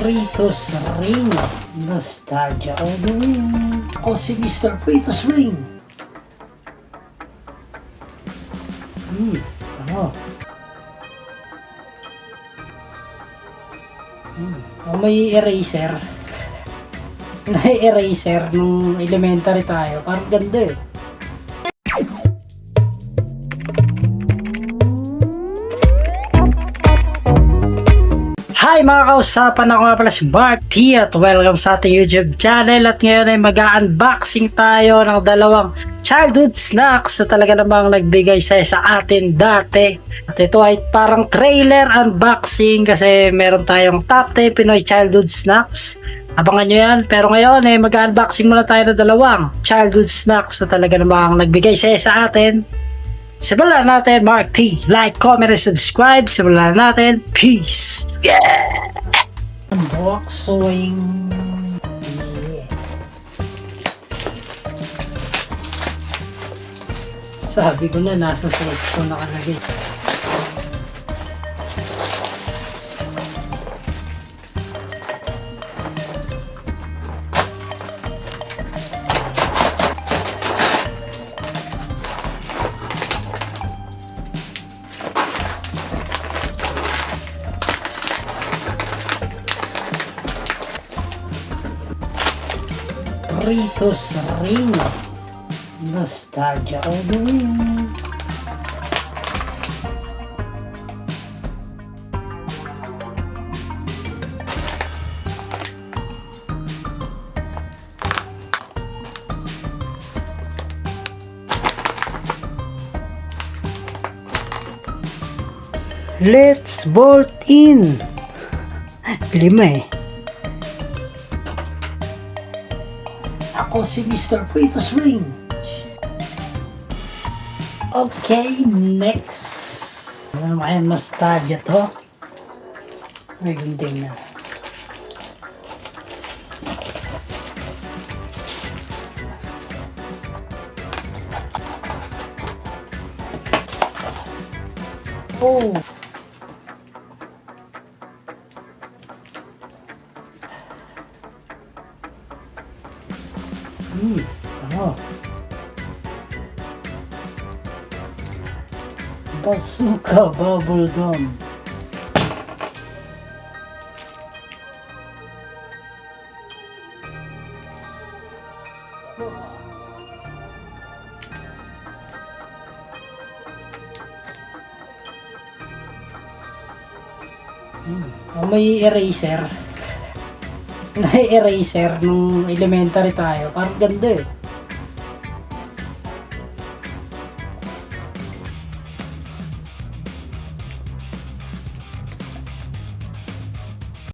Pritos Ring. Nostalgia all the way. Ako si Mr. Pritos Ring. Hmm, ano? Hmm, oh, may eraser. May eraser nung elementary tayo. Parang ganda eh. Hi mga kausapan ako nga pala si Mark T at welcome sa ating YouTube channel. At ngayon ay mag-unboxing tayo ng dalawang childhood snacks na talaga namang nagbigay sa sa atin dati. At ito ay parang trailer unboxing kasi meron tayong top 10 Pinoy childhood snacks. Abangan nyo yan. Pero ngayon, eh, mag-unboxing muna tayo ng dalawang childhood snacks na talaga namang nagbigay sa sa atin Simulan natin, Mark T. Like, comment, and subscribe. Simulan natin. Peace. Yeah! Unboxing. Yeah. Sabi ko na, nasa size ko nakalagay. Ritos Ring. Nostalgia all the way. Let's bolt in. Lima eh. Ako si Mr. Pritos Ring. Okay, next. Ano naman nostalgia to. May gunting na. Oh! Bazooka Bubble Gum. Hmm, oh, may eraser. May eraser nung elementary tayo. Parang ganda eh.